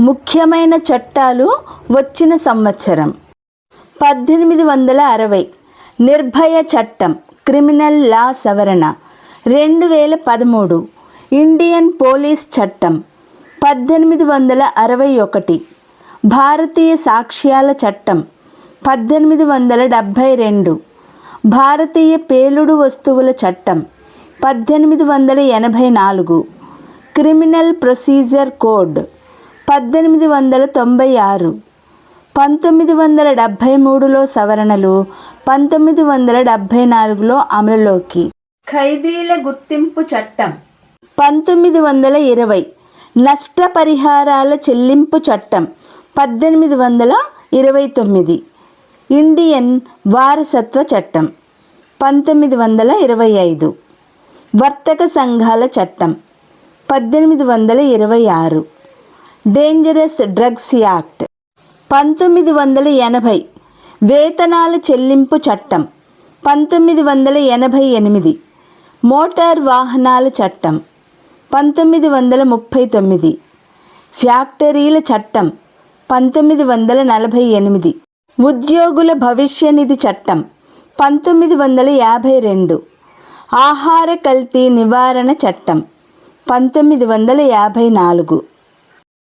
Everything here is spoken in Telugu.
ముఖ్యమైన చట్టాలు వచ్చిన సంవత్సరం. పద్దెనిమిది వందల అరవై. నిర్భయ చట్టం క్రిమినల్ లా సవరణ. రెండు వేల పదమూడు. ఇండియన్ పోలీస్ చట్టం పద్దెనిమిది వందల అరవై ఒకటి. భారతీయ సాక్ష్యాల చట్టం పద్దెనిమిది వందల డెబ్భై రెండు. భారతీయ పేలుడు వస్తువుల చట్టం పద్దెనిమిది వందల ఎనభై నాలుగు. క్రిమినల్ ప్రొసీజర్ కోడ్ పద్దెనిమిది వందల తొంభై ఆరు పంతొమ్మిది వందల డెబ్భై మూడులో సవరణలు పంతొమ్మిది వందల డెబ్భై నాలుగులో అమలులోకి. ఖైదీల గుర్తింపు చట్టం. పంతొమ్మిది వందల ఇరవై నష్టపరిహారాల చెల్లింపు చట్టం. పద్దెనిమిది వందల ఇరవై తొమ్మిది ఇండియన్ వారసత్వ చట్టం. పంతొమ్మిది వందల ఇరవై ఐదు వర్తక సంఘాల చట్టం. పద్దెనిమిది వందల ఇరవై ఆరు డేంజరస్ డ్రగ్స్ యాక్ట్. పంతొమ్మిది వందల ఎనభై వేతనాల చెల్లింపు చట్టం. పంతొమ్మిది వందల ఎనభై ఎనిమిది మోటార్ వాహనాల చట్టం. పంతొమ్మిది వందల ముప్పై తొమ్మిది ఫ్యాక్టరీల చట్టం. పంతొమ్మిది వందల నలభై ఎనిమిది ఉద్యోగుల భవిష్య నిధి చట్టం. పంతొమ్మిది వందల యాభై రెండు ఆహార కల్తీ నివారణ చట్టం. పంతొమ్మిది వందల యాభై నాలుగు